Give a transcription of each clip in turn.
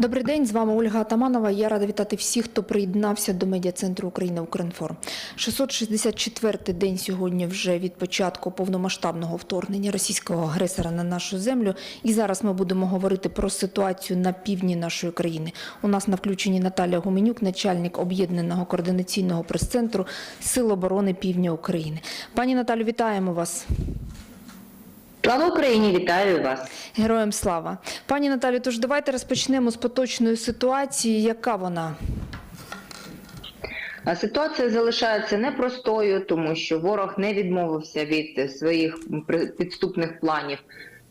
Добрий день, з вами Ольга Атаманова. Я рада вітати всіх, хто приєднався до медіа-центру Україна Укрінформ. 664-й день сьогодні вже від початку повномасштабного вторгнення російського агресора на нашу землю. І зараз ми будемо говорити про ситуацію на півдні нашої країни. У нас на включенні Наталя Гуменюк, начальник об'єднаного координаційного прес-центру Сил оборони Півдня України. Пані Наталю, вітаємо вас. Слава Україні, вітаю вас. Героям слава. Пані Наталю, тож давайте розпочнемо з поточної ситуації. Яка вона? Ситуація залишається непростою, тому що ворог не відмовився від своїх підступних планів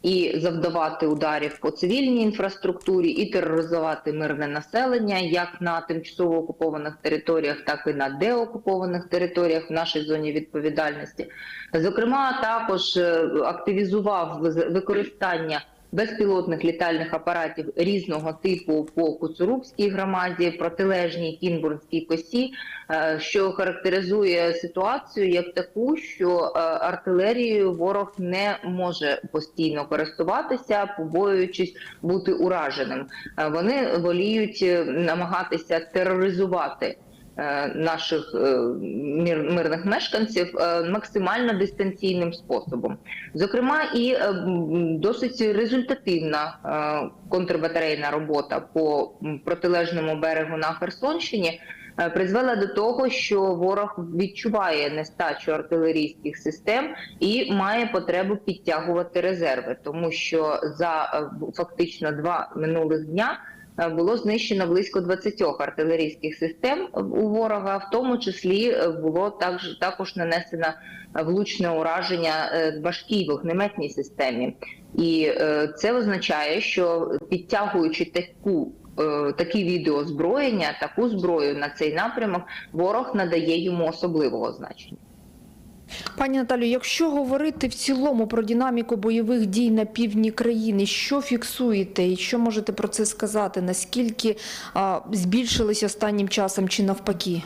і завдавати ударів по цивільній інфраструктурі, і тероризувати мирне населення як на тимчасово окупованих територіях, так і на деокупованих територіях в нашій зоні відповідальності. Зокрема, також е, активізував використання безпілотних літальних апаратів різного типу по Куцурубській громаді, протилежній Кінбурнській косі, е, що характеризує ситуацію як таку, що е, артилерією ворог не може постійно користуватися, побоюючись бути ураженим. Е, Вони воліють намагатися тероризувати наших е, мирних мешканців е, максимально дистанційним способом. Зокрема, і е, досить результативна е, контрбатарейна робота по протилежному берегу на Херсонщині. е, Призвела до того, що ворог відчуває нестачу артилерійських систем і має потребу підтягувати резерви, тому що за е, фактично два минулих дня е, було знищено близько 20 артилерійських систем у ворога. В тому числі е, було також також нанесено влучне ураження е, важкій вогнеметній системі, і е, це означає, що підтягуючи таку. е, Такі відеозброєння, таку зброю на цей напрямок ворог надає йому особливого значення. Пані Наталю, якщо говорити в цілому про динаміку бойових дій на півдні країни, що фіксуєте і що можете про це сказати? Наскільки а, збільшилась останнім часом чи навпаки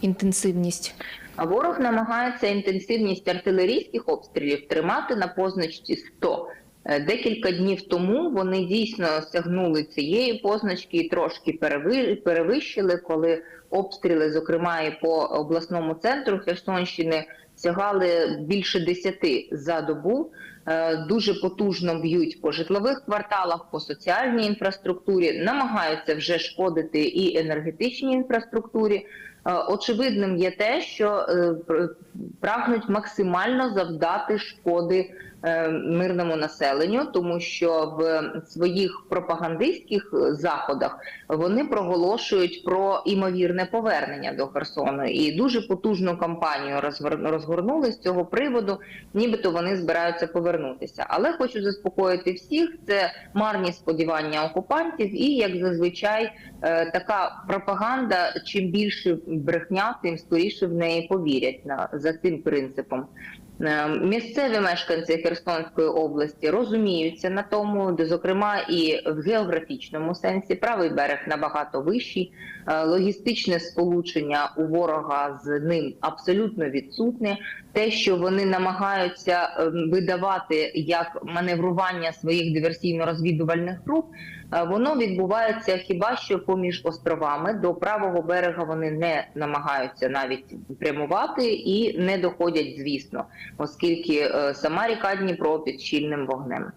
інтенсивність? А ворог намагається інтенсивність артилерійських обстрілів тримати на позначці 100. Е, Декілька днів тому вони дійсно сягнули цієї позначки і трошки переви- перевищили, коли обстріли, зокрема і по обласному центру Херсонщини, сягали більше 10 за добу. Е, Дуже потужно б'ють по житлових кварталах, по соціальній інфраструктурі, намагаються вже шкодити і енергетичній інфраструктурі. Е, Очевидним є те, що е, прагнуть максимально завдати шкоди мирному населенню, тому що в своїх пропагандистських е, заходах вони проголошують про імовірне повернення до Херсону і дуже потужну кампанію розгор- розгорнули з цього приводу, нібито вони збираються повернутися. Але хочу заспокоїти всіх: це марні сподівання окупантів, і як зазвичай, е, така пропаганда, чим більше брехня, тим скоріше в неї повірять на за цим принципом. Е, Місцеві мешканці Херсонської області розуміються на тому, де зокрема і в географічному сенсі правий берег набагато вищий, е, логістичне сполучення у ворога з ним абсолютно відсутнє. Те, що вони намагаються е, видавати як маневрування своїх диверсійно-розвідувальних груп, воно відбувається хіба що поміж островами. До правого берега вони не намагаються навіть прямувати і не доходять, звісно, оскільки е, сама ріка Дніпро під щільним вогнем.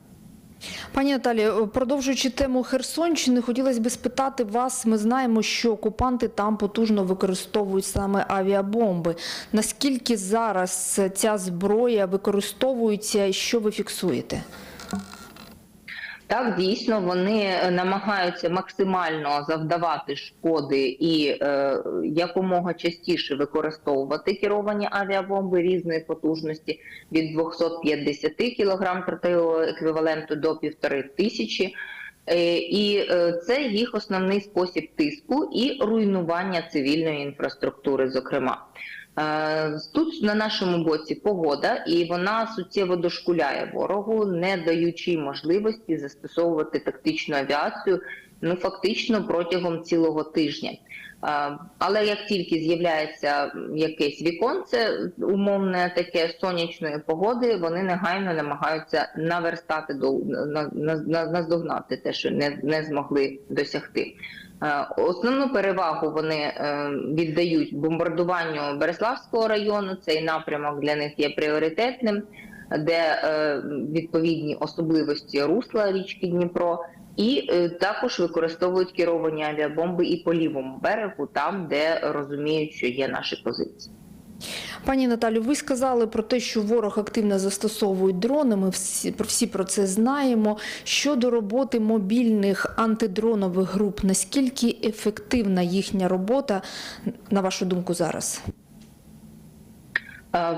Пані Наталі, е, продовжуючи тему Херсонщини, хотілося б спитати вас. Ми знаємо, що окупанти там потужно використовують саме авіабомби. Наскільки зараз ця зброя використовується і що ви фіксуєте? Так, дійсно, вони е, намагаються максимально завдавати шкоди і е, якомога частіше використовувати керовані авіабомби різної потужності від 250 кг тротилового еквіваленту до 1500 Е, І е, це їх основний спосіб тиску і руйнування цивільної інфраструктури, зокрема. Е, Тут на нашому боці погода, і вона суттєво дошкуляє ворогу, не даючи можливості застосовувати тактичну авіацію ну фактично протягом цілого тижня. Але як тільки з'являється якесь віконце умовне таке сонячної погоди, вони негайно намагаються наверстати до на, на, на- наздогнати те, що не, не змогли досягти. Е, Основну перевагу вони е, віддають бомбардуванню Береславського району. Цей напрямок для них є пріоритетним, де е, відповідні особливості русла річки Дніпро. І також використовують керовані авіабомби і по лівому берегу, там де розуміють, що є наші позиції. Пані Наталю, ви сказали про те, що ворог активно застосовує дрони. Ми всі, про- всі про це знаємо. Щодо роботи мобільних антидронових груп, наскільки ефективна їхня робота, на вашу думку, зараз?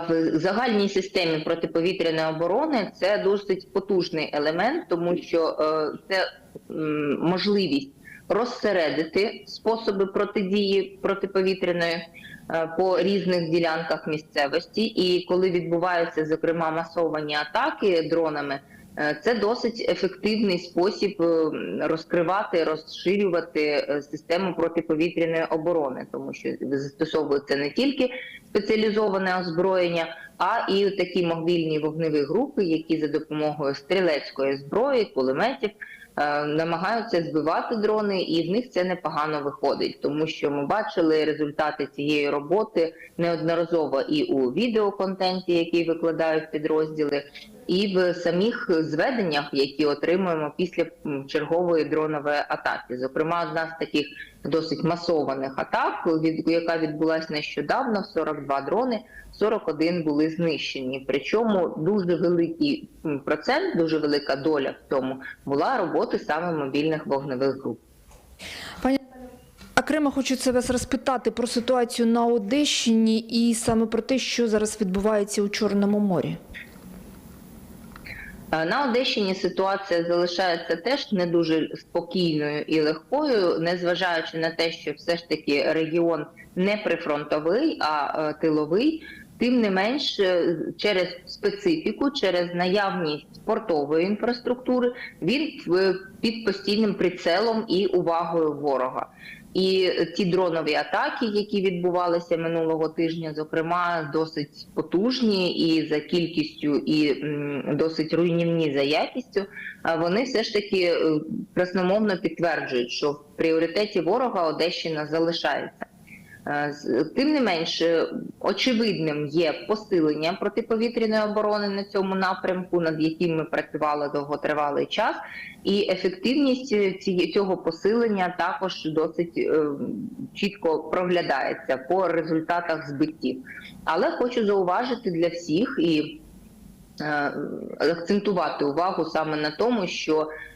В загальній системі протиповітряної оборони це досить потужний елемент, тому що е, це можливість розсередити способи протидії протиповітряної по різних ділянках місцевості. І коли відбуваються зокрема масовані атаки дронами, е, це досить ефективний спосіб е, розкривати, розширювати е, систему протиповітряної оборони, тому що застосовується не тільки спеціалізоване озброєння, а і такі мобільні вогневі групи, які за допомогою стрілецької зброї, кулеметів е, намагаються збивати дрони, і в них це непогано виходить, тому що ми бачили результати цієї роботи неодноразово і у відеоконтенті, який викладають підрозділи, і в самих зведеннях, які отримуємо після чергової дронової атаки. Зокрема, одна з таких досить масованих атак, яка відбулася нещодавно, 42 дрони, 41 були знищені. Причому дуже великий процент, дуже велика доля в цьому була роботи саме мобільних вогневих груп. Пані окремо хочу це вас розпитати про ситуацію на Одещині і саме про те, що зараз відбувається у Чорному морі. Е, На Одещині ситуація залишається теж не дуже спокійною і легкою, незважаючи на те, що все ж таки регіон не прифронтовий, а е, тиловий. Тим не менш, е, через специфіку, через наявність портової інфраструктури, він в- під постійним прицелом і увагою ворога. І ті дронові атаки, які відбувалися минулого тижня, зокрема, досить потужні і за кількістю, і досить руйнівні за якістю, вони все ж таки е, красномовно підтверджують, що в пріоритеті ворога Одещина залишається. Е, Тим не менше, очевидним є посилення протиповітряної оборони на цьому напрямку, над яким ми працювали довготривалий час, і ефективність цього посилення також досить е, чітко проглядається по результатах збиттів. Але хочу зауважити для всіх і е, акцентувати увагу саме на тому, що е,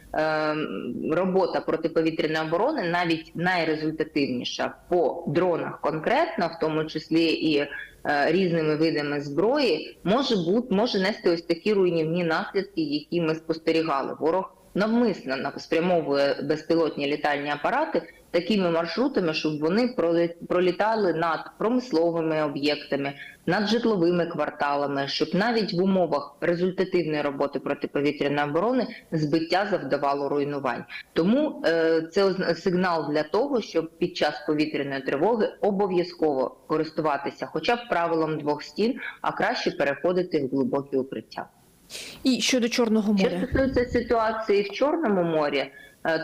робота протиповітряної оборони навіть найрезультативніша по дронах конкретно, в тому числі і е, різними видами зброї, може бути може нести ось такі руйнівні наслідки, які ми спостерігали. Ворог навмисно на- спрямовує безпілотні літальні апарати такими маршрутами, щоб вони пролітали над промисловими об'єктами, над житловими кварталами, щоб навіть в умовах результативної роботи протиповітряної оборони збиття завдавало руйнувань. Тому е, це сигнал для того, щоб під час повітряної тривоги обов'язково користуватися, хоча б правилом двох стін, а краще переходити в глибокі укриття. І щодо Чорного Що моря. стосується ситуації в Чорному морі,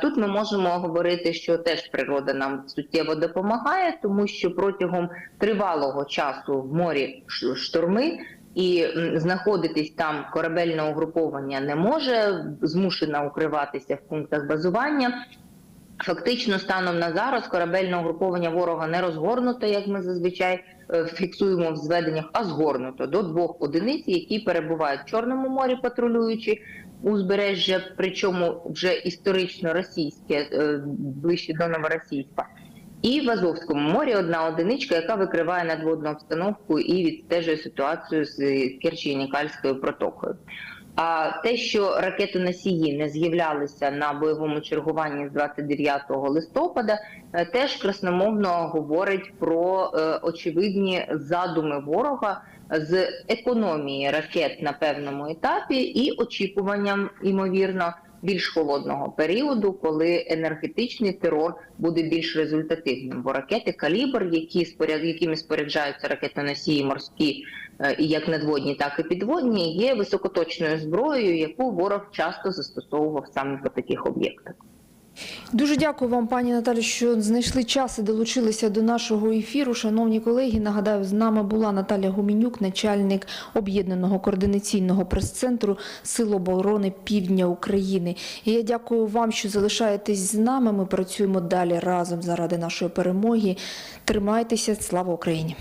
тут ми можемо говорити, що теж природа нам суттєво допомагає, тому що протягом тривалого часу в морі шторми. І знаходитись там корабельне угруповання не може, змушена укриватися в пунктах базування. Фактично, станом на зараз корабельне угруповання ворога не розгорнуто, як ми зазвичай е, фіксуємо в зведеннях, а згорнуто до двох одиниць, які перебувають в Чорному морі, патрулюючи узбережжя, причому вже історично російське, е, ближче до новоросійська. І в Азовському морі одна одиничка, яка викриває надводну обстановку і відстежує ситуацію з Керчі-Нікальською протокою. А те, що ракетоносії не з'являлися на бойовому чергуванні з 29 листопада, е, теж красномовно говорить про е, очевидні задуми ворога з економії ракет на певному етапі і очікуванням, ймовірно, більш холодного періоду, коли енергетичний терор буде більш результативним. Бо ракети калібр, які споряд, якими споряджаються ракетоносії морські е, і як надводні, так і підводні, є високоточною зброєю, яку ворог часто застосовував саме по таких об'єктах. Дуже дякую вам, пані Наталі, що знайшли час і долучилися до нашого ефіру. Шановні колеги, нагадаю, з нами була Наталя Гуменюк, начальник об'єднаного координаційного прес-центру Сил оборони Півдня України. І я дякую вам, що залишаєтесь з нами. Ми працюємо далі разом заради нашої перемоги. Тримайтеся, слава Україні!